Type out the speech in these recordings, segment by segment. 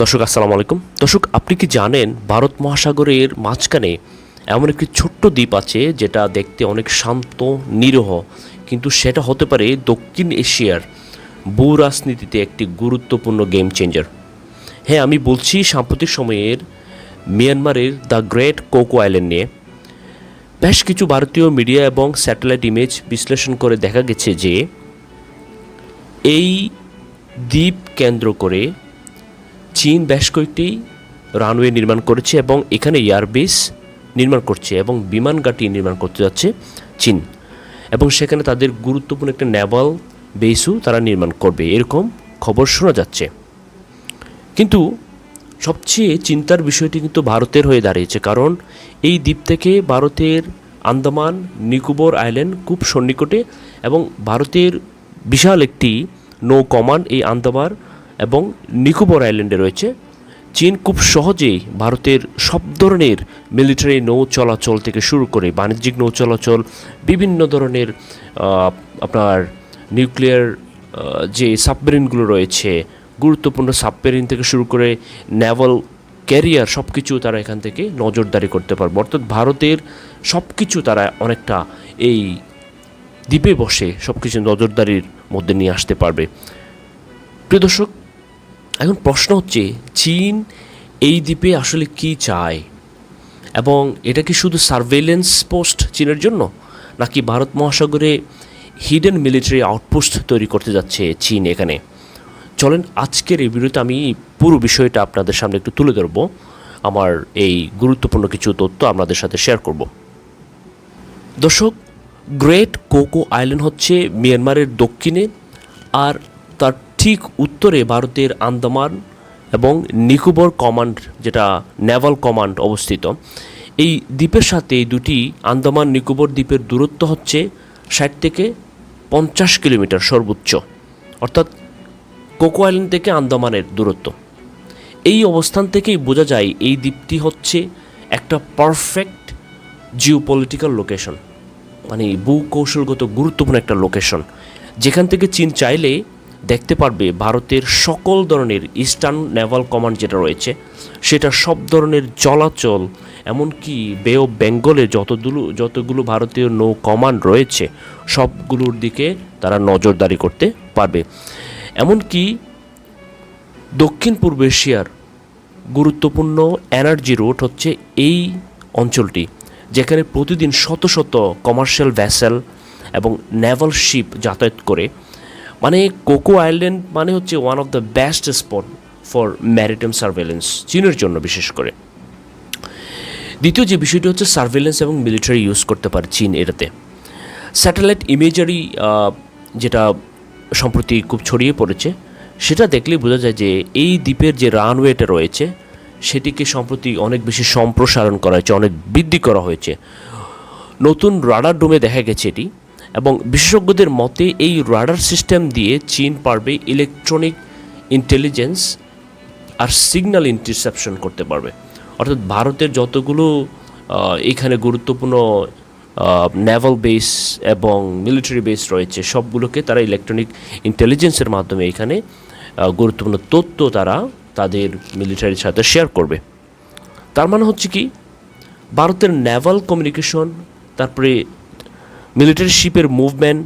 দর্শক, আসসালামু আলাইকুম। দর্শক, আপনি কি জানেন ভারত মহাসাগরের মাঝখানে এমন একটি ছোট্ট দ্বীপ আছে যেটা দেখতে অনেক শান্ত, নিরহ? কিন্তু সেটা হতে পারে দক্ষিণ এশিয়ার ভূ রাজনীতিতে একটি গুরুত্বপূর্ণ গেম চেঞ্জার হ্যাঁ আমি বলছি সাম্প্রতিক সময়ের মিয়ানমারের দ্য গ্রেট কোকো আইল্যান্ড নিয়ে। বেশ কিছু ভারতীয় মিডিয়া এবং স্যাটেলাইট ইমেজ বিশ্লেষণ করে দেখা গেছে যে এই দ্বীপ কেন্দ্র করে চীন বেশ কয়েকটি রানওয়ে নির্মাণ করেছে এবং এখানে এয়ারবেস নির্মাণ করছে এবং বিমান ঘাঁটি নির্মাণ করতে যাচ্ছে চীন। এবং সেখানে তাদের গুরুত্বপূর্ণ একটা নেভাল বেসও তারা নির্মাণ করবে, এরকম খবর শোনা যাচ্ছে। কিন্তু সবচেয়ে চিন্তার বিষয়টি কিন্তু ভারতের হয়ে দাঁড়িয়েছে, কারণ এই দ্বীপ থেকে ভারতের আন্দামান, নিকোবর আইল্যান্ড খুব সন্নিকটে এবং ভারতের বিশাল একটি নৌ কমান্ড এই আন্দামান এবং নিকোবর আইল্যান্ডে রয়েছে। চীন খুব সহজেই ভারতের সব ধরনের মিলিটারি নৌ চলাচল থেকে শুরু করে বাণিজ্যিক নৌ চলাচল, বিভিন্ন ধরনের আপনার নিউক্লিয়ার যে সাবমেরিনগুলো রয়েছে, গুরুত্বপূর্ণ সাবমেরিন থেকে শুরু করে নেভাল ক্যারিয়ার সব কিছু তারা এখান থেকে নজরদারি করতে পারবে। অর্থাৎ ভারতের সব কিছু তারা অনেকটা এই দ্বীপে বসে সব কিছু নজরদারির মধ্যে নিয়ে আসতে পারবে। প্রিয় দর্শক এখন প্রশ্ন হচ্ছে, চীন এই দ্বীপে আসলে কি চায়? এবং এটা কি শুধু সার্ভেলেন্স পোস্ট চীনের জন্য? নাকি ভারত মহাসাগরে হিডেন মিলিটারি আউটপোস্ট তৈরি করতে যাচ্ছে চীন এখানে? চলেন, আজকের এই ভিডিওতে আমি পুরো বিষয়টা আপনাদের সামনে একটু তুলে ধরবো। আমার এই গুরুত্বপূর্ণ কিছু তথ্য আপনাদের সাথে শেয়ার করব। দর্শক গ্রেট কোকো আইল্যান্ড হচ্ছে মিয়ানমারের দক্ষিণে আর তার ঠিক উত্তরে ভারতের আন্দামান এবং নিকোবর কমান্ড, যেটা নেভাল কমান্ড অবস্থিত, এই দ্বীপের সাথে এই দুটি আন্দামান নিকোবর দ্বীপের দূরত্ব হচ্ছে ষাট থেকে পঞ্চাশ কিলোমিটার সর্বোচ্চ, অর্থাৎ কোকো আইল্যান্ড থেকে আন্দামানের দূরত্ব। এই অবস্থান থেকেই বোঝা যায় এই দ্বীপটি হচ্ছে একটা পারফেক্ট জিওপলিটিক্যাল লোকেশন মানে ভূ কৌশলগত গুরুত্বপূর্ণ একটা লোকেশন, যেখান থেকে চীন চাইলে দেখতে পারবে ভারতের সকল ধরনের ইস্টার্ন নেভাল কমান্ড যেটা রয়েছে, সেটা সব ধরনের চলাচল, এমনকি বে অফ বেঙ্গলে যতগুলো যতগুলো ভারতীয় নৌ কমান্ড রয়েছে, সবগুলোর দিকে তারা নজরদারি করতে পারবে। এমনকি দক্ষিণ পূর্ব এশিয়ার গুরুত্বপূর্ণ এনার্জি রুট হচ্ছে এই অঞ্চলটি, যেখানে প্রতিদিন শত শত কমার্শিয়াল ভ্যাসেল এবং নেভাল শিপ যাতায়াত করে। মানে কোকো আইল্যান্ড মানে হচ্ছে one of the best spot for maritime surveillance চীনের জন্য বিশেষ করে। দ্বিতীয় যে বিষয়টি হচ্ছে সার্ভেলেন্স এবং মিলিটারি ইউজ করতে পারে চীন এটাতে। স্যাটেলাইট ইমেজারি যেটা সম্প্রতি খুব ছড়িয়ে পড়েছে, সেটা দেখলেই বোঝা যায় যে এই দ্বীপের যে রানওয়েটা রয়েছে, সেটিকে সম্প্রতি অনেক বেশি সম্প্রসারণ করা হয়েছে, অনেক বৃদ্ধি করা হয়েছে। নতুন রাডার ডোমে দেখা গেছে এটি। এবং বিশেষজ্ঞদের মতে, এই রাডার সিস্টেম দিয়ে চীন পারবে ইলেকট্রনিক ইন্টেলিজেন্স আর সিগন্যাল ইন্টারসেপশন করতে পারবে। অর্থাৎ ভারতের যতগুলো এখানে গুরুত্বপূর্ণ নেভাল বেস এবং মিলিটারি বেস রয়েছে, সবগুলোকে তারা ইলেকট্রনিক ইন্টেলিজেন্সের মাধ্যমে এখানে গুরুত্বপূর্ণ তথ্য তারা তাদের মিলিটারির সাথে শেয়ার করবে। তার মানে হচ্ছে কি, ভারতের নেভাল কমিউনিকেশন তারপরে মিলিটারি শিপের মুভমেন্ট,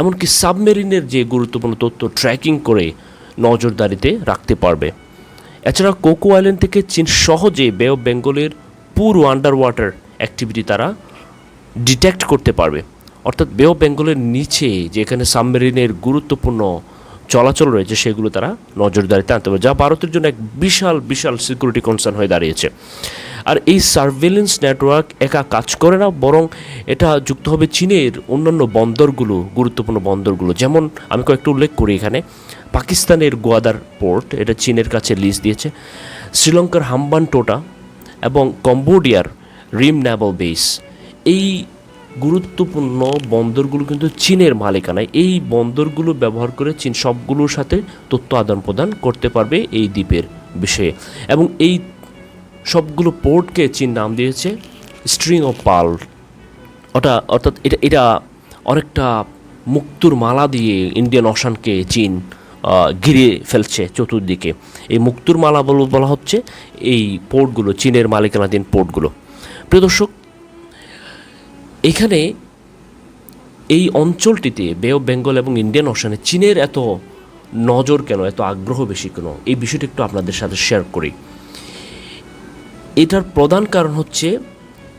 এমনকি সাবমেরিনের যে গুরুত্বপূর্ণ তথ্য ট্র্যাকিং করে নজরদারিতে রাখতে পারবে। এছাড়া কোকো আইল্যান্ড থেকে চীন সহজে বে অফ বেঙ্গলের পুরো আন্ডার ওয়াটার অ্যাক্টিভিটি তারা ডিটেক্ট করতে পারবে। অর্থাৎ বে অফ বেঙ্গলের নিচে যেখানে সাবমেরিনের গুরুত্বপূর্ণ চলাচল রয়েছে, সেগুলো তারা নজরদারিতে আনতে পারবে, যা ভারতের জন্য এক বিশাল বিশাল সিকিউরিটি কনসার্ন হয়ে দাঁড়িয়েছে। আর এই সার্ভেলেন্স নেটওয়ার্ক একা কাজ করে না, বরং এটা যুক্ত হবে চীনের অন্যান্য বন্দরগুলো, গুরুত্বপূর্ণ বন্দরগুলো। যেমন আমি কয়েকটা উল্লেখ করি এখানে। পাকিস্তানের গোয়াদার পোর্ট, এটা চীনের কাছে লিজ দিয়েছে। শ্রীলঙ্কার হাম্বান টোটা এবং কম্বোডিয়ার রিম ন্যাবল বেস। এই গুরুত্বপূর্ণ বন্দরগুলো কিন্তু চীনের মালিকানায়। এই বন্দরগুলো ব্যবহার করে চীন সবগুলোর সাথে তথ্য আদান প্রদান করতে পারবে এই দ্বীপের বিষয়ে। এবং এই সবগুলো পোর্টকে চীন নাম দিয়েছে স্ট্রিং অফ পাল ওটা, অর্থাৎ এটা এটা অনেকটা মুক্তুর মালা দিয়ে ইন্ডিয়ান অশানকে চীন ঘিরে ফেলছে চতুর্দিকে। এই মুক্তুর মালা বল- বলা হচ্ছে এই পোর্টগুলো, চীনের মালিকানাধীন পোর্টগুলো। প্রিয় দর্শক, এখানে এই অঞ্চলটিতে বে অফ বেঙ্গল এবং ইন্ডিয়ান ওশানে চীনের এত নজর কেন, এত আগ্রহ বেশি কেন? এই বিষয়টি একটু আপনাদের সাথে শেয়ার করি। এটার প্রধান কারণ হচ্ছে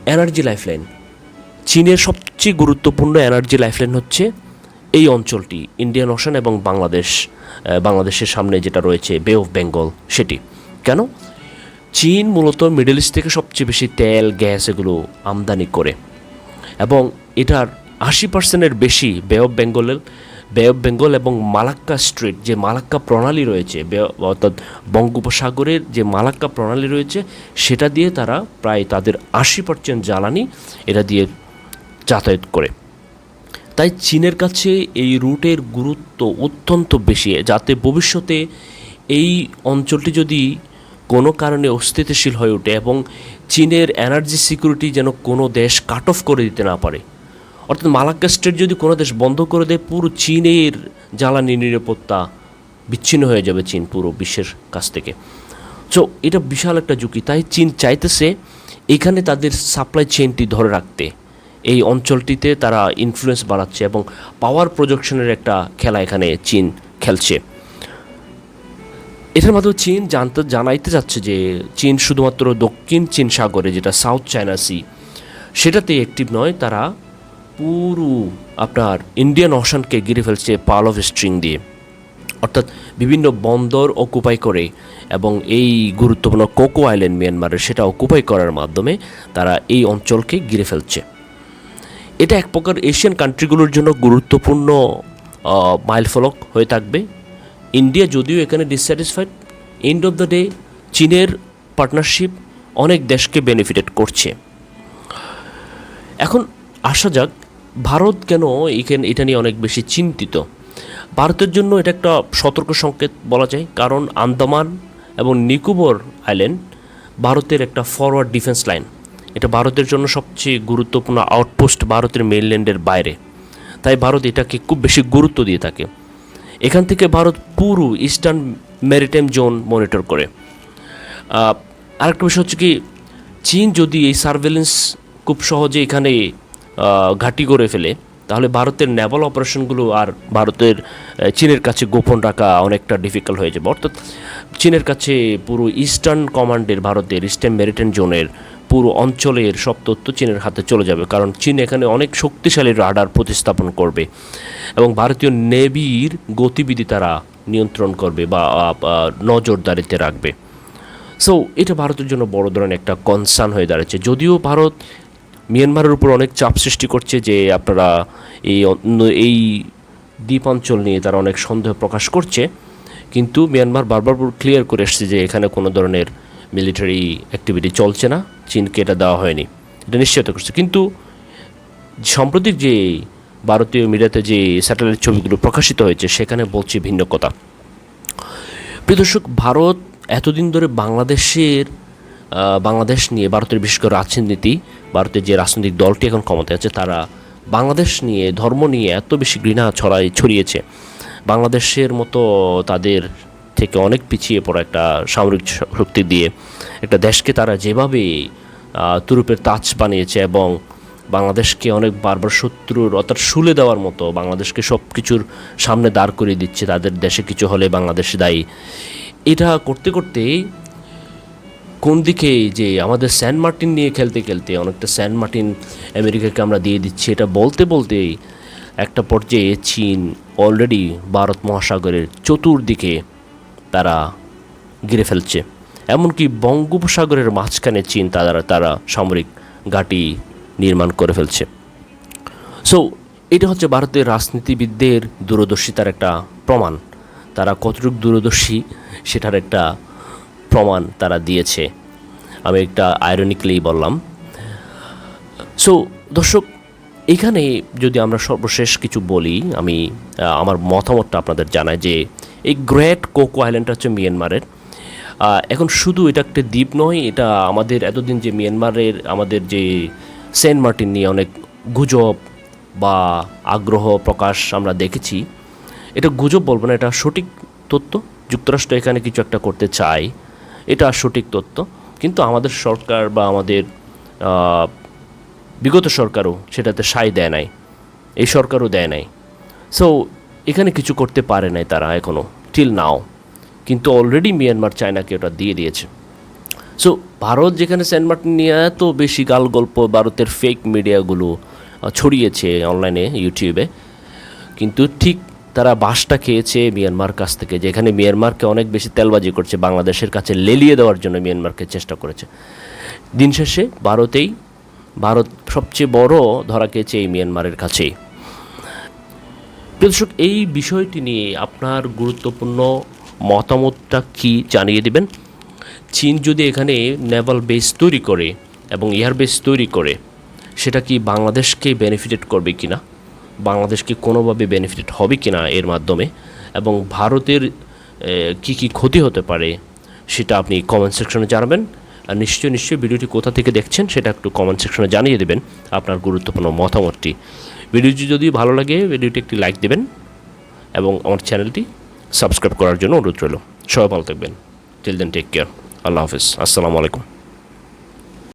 এনার্জি লাইফলাইন। চীনের সবচেয়ে গুরুত্বপূর্ণ এনার্জি লাইফলাইন হচ্ছে এই অঞ্চলটি, ইন্ডিয়ান ওশান এবং বাংলাদেশ বাংলাদেশের সামনে যেটা রয়েছে বে অফ বেঙ্গল সেটি। কেন? চীন মূলত মিডল ইস্ট থেকে সবচেয়ে বেশি তেল, গ্যাস এগুলো আমদানি করে এবং এটার আশি পার্সেন্টের বেশি বে অফ বেঙ্গলের বে বেঙ্গল এবং মালাক্কা স্ট্রিট যে মালাক্কা প্রণালী রয়েছে অর্থাৎ বঙ্গোপসাগরের যে মালাক্কা প্রণালী রয়েছে, সেটা দিয়ে তারা প্রায় তাদের আশি পার্সেন্ট জ্বালানি এটা দিয়ে যাতায়াত করে। তাই চীনের কাছে এই রুটের গুরুত্ব অত্যন্ত বেশি, যাতে ভবিষ্যতে এই অঞ্চলটি যদি কোনো কারণে অস্থিতিশীল হয়ে ওঠে এবং চীনের এনার্জি সিকিউরিটি যেন কোনো দেশ কাট অফ করে দিতে না পারে। অর্থাৎ মালাক্কা স্টেট যদি কোনো দেশ বন্ধ করে দেয়, পুরো চীনের জ্বালানি নিরাপত্তা বিচ্ছিন্ন হয়ে যাবে চীন পুরো বিশ্বের কাছ থেকে। সো এটা বিশাল একটা ঝুঁকি। তাই চীন চাইতেছে এখানে তাদের সাপ্লাই চেইনটি ধরে রাখতে। এই অঞ্চলটিতে তারা ইনফ্লুয়েন্স বাড়াচ্ছে এবং পাওয়ার প্রজেকশনের একটা খেলা এখানে চীন খেলছে। এটার মাধ্যমে চীন জানতে, জানাইতে যাচ্ছে যে চীন শুধুমাত্র দক্ষিণ চীন সাগরে, যেটা সাউথ চায়না সি সেটাতে অ্যাক্টিভ নয়। তারা পুরো আপনার ইন্ডিয়ান ওশানকে ঘিরে ফেলছে পাল অফ স্ট্রিং দিয়ে। অর্থাৎ বিভিন্ন বন্দর অকুপাই করে এবং এই গুরুত্বপূর্ণ কোকো আইল্যান্ড মিয়ানমারের সেটা অকুপাই করার মাধ্যমে তারা এই অঞ্চলকে ঘিরে ফেলছে। এটা এক প্রকার এশিয়ান কান্ট্রিগুলোর জন্য গুরুত্বপূর্ণ মাইলফলক হয়ে থাকবে। ইন্ডিয়া যদিও এখানে dissatisfied end of the day চীনের পার্টনারশিপ অনেক দেশকে বেনিফিটেড করছে। এখন আসা যাক ভারত কেন এখানে এটা নিয়ে অনেক বেশি চিন্তিত? ভারতের জন্য এটা একটা সতর্ক সংকেত বলা যায়। কারণ আন্দামান এবং নিকোবর আইল্যান্ড ভারতের একটা ফরওয়ার্ড ডিফেন্স লাইন এটা ভারতের জন্য সবচেয়ে গুরুত্বপূর্ণ আউটপোস্ট ভারতের মেনল্যান্ডের বাইরে। তাই ভারত এটাকে খুব বেশি গুরুত্ব দিয়ে থাকে। এখান থেকে ভারত পুরো ইস্টার্ন ম্যারিটাইম জোন মনিটর করে। আরেকটা বিষয় হচ্ছে কি, চীন যদি এই সার্ভেলেন্স খুব সহজে এখানে ঘাঁটি করে ফেলে, তাহলে ভারতের নেভাল অপারেশনগুলো আর ভারতের চীনের কাছে গোপন রাখা অনেকটা ডিফিকাল্ট হয়ে যাবে। অর্থাৎ চীনের কাছে পুরো ইস্টার্ন কমান্ডের ভারতের ইস্টার্ন মেরিটেন জোনের পুরো অঞ্চলের সব তথ্য চীনের হাতে চলে যাবে, কারণ চীন এখানে অনেক শক্তিশালী রাডার প্রতিস্থাপন করবে এবং ভারতীয় নেভির গতিবিধি তারা নিয়ন্ত্রণ করবে বা নজরদারিতে রাখবে। সো এটা ভারতের জন্য বড় ধরনের একটা কনসার্ন হয়ে দাঁড়াচ্ছে। যদিও ভারত মিয়ানমারের উপর অনেক চাপ সৃষ্টি করছে যে আপনারা এই এই দ্বীপাঞ্চল নিয়ে তারা অনেক সন্দেহ প্রকাশ করছে। কিন্তু মিয়ানমার বারবার ক্লিয়ার করে এসছে যে এখানে কোনো ধরনের মিলিটারি অ্যাক্টিভিটি চলছে না। চীনকে এটা দেওয়া হয়নি। এটা নিশ্চিত করছে। কিন্তু সাম্প্রতিক যে ভারতীয় মিডিয়াতে যে স্যাটেলাইট ছবিগুলো প্রকাশিত হয়েছে, সেখানে বলছে ভিন্ন কথা। প্রিয় দর্শক, ভারত এতদিন ধরে বাংলাদেশের বাংলাদেশ নিয়ে, ভারতের বিশেষ করে রাজনীতি, ভারতের যে রাজনৈতিক দলটি এখন ক্ষমতায় আছে, তারা বাংলাদেশ নিয়ে, ধর্ম নিয়ে এত বেশি ঘৃণা ছড়াই, ছড়িয়েছে। বাংলাদেশের মতো তাদের থেকে অনেক পিছিয়ে পড়া একটা সামরিক শক্তি দিয়ে একটা দেশকে তারা যেভাবে তুরুপের তাজ বানিয়েছে এবং বাংলাদেশকে অনেক বারবার শত্রুর অর্থাৎ শুলে দেওয়ার মতো বাংলাদেশকে সব কিছুর সামনে দাঁড় করিয়ে দিচ্ছে, তাদের দেশে কিছু হলে বাংলাদেশ দায়ী। এটা করতে করতে কোন দিকে যে আমাদের স্যান মার্টিন নিয়ে খেলতে খেলতে অনেকটা স্যান মার্টিন আমেরিকাকে আমরা দিয়ে দিচ্ছি, এটা বলতে বলতেই একটা পর্যায়ে চীন অলরেডি ভারত মহাসাগরের চতুর্দিকে তারা ঘিরে ফেলছে। এমনকি বঙ্গোপসাগরের মাঝখানে চীন তারা তারা সামরিক ঘাঁটি নির্মাণ করে ফেলছে। সো এটা হচ্ছে ভারতের রাজনীতিবিদদের দূরদর্শিতার একটা প্রমাণ। তারা কতটুকু দূরদর্শী, সেটার একটা প্রমাণ তারা দিয়েছে। আমি একটা আয়রনিকলি বললাম। সো দর্শক, এখানে যদি আমরা সর্বশেষ কিছু বলি, আমি আমার মতামতটা আপনাদের জানাই যে, এই গ্রেট কোকো আইল্যান্ডটা হচ্ছে মিয়ানমারের। এখন শুধু এটা একটা দ্বীপ নয়, এটা আমাদের এতদিন যে মিয়ানমারের আমাদের যে সেন্ট মার্টিন নিয়ে অনেক গুজব বা আগ্রহ প্রকাশ আমরা দেখেছি, এটা গুজব বলব না, এটা সঠিক তথ্য। যুক্তরাষ্ট্র এখানে কিছু একটা করতে চায়। এটা সঠিক তথ্য। কিন্তু আমাদের সরকার বা আমাদের বিগত সরকারও সেটাতে সায় দেয় নাই। এই সরকারও দেয় নাই। সো এখানে কিছু করতে পারে নাই তারা এখনও টিল নাও কিন্তু অলরেডি মিয়ানমার চায়নাকে ওটা দিয়ে দিয়েছে। সো ভারত যেখানে সেন্ট মার্টিন নিয়ে এত বেশি গাল গল্প ভারতের ফেক মিডিয়াগুলো ছড়িয়েছে অনলাইনে ইউটিউবে কিন্তু ঠিক তারা বাসটা খেয়েছে মিয়ানমার কাছ থেকে, যেখানে মিয়ানমারকে অনেক বেশি তেলবাজি করছে, বাংলাদেশের কাছে লেলিয়ে দেওয়ার জন্য মিয়ানমারকে চেষ্টা করেছে। দিন শেষে ভারতেই, ভারত সবচেয়ে বড় ধরা খেয়েছে এই মিয়ানমারের কাছেই। দর্শক এই বিষয়টি নিয়ে আপনার গুরুত্বপূর্ণ মতামতটা কি জানিয়ে দিবেন? চীন যদি এখানে নেভাল বেস তৈরি করে এবং এয়ার বেস তৈরি করে, সেটা কি বাংলাদেশকে বেনিফিটেড করবে কিনা? বাংলাদেশকে কোনোভাবে বেনিফিটেড হবে কি না এর মাধ্যমে এবং ভারতের কি কি ক্ষতি হতে পারে সেটা আপনি কমেন্ট সেকশনে জানাবেন। আর নিশ্চয়ই নিশ্চয়ই ভিডিওটি কোথা থেকে দেখছেন সেটা একটু কমেন্ট সেকশনে জানিয়ে দেবেন আপনার গুরুত্বপূর্ণ মতামতটি। ভিডিওটি যদি ভালো লাগে, ভিডিওটি একটি লাইক দেবেন এবং আমার চ্যানেলটি সাবস্ক্রাইব করার জন্য অনুরোধ রইল। সবাই ভালো থাকবেন। টিল দেন টেক কেয়ার আল্লাহ হাফিজ। আসসালামু আলাইকুম।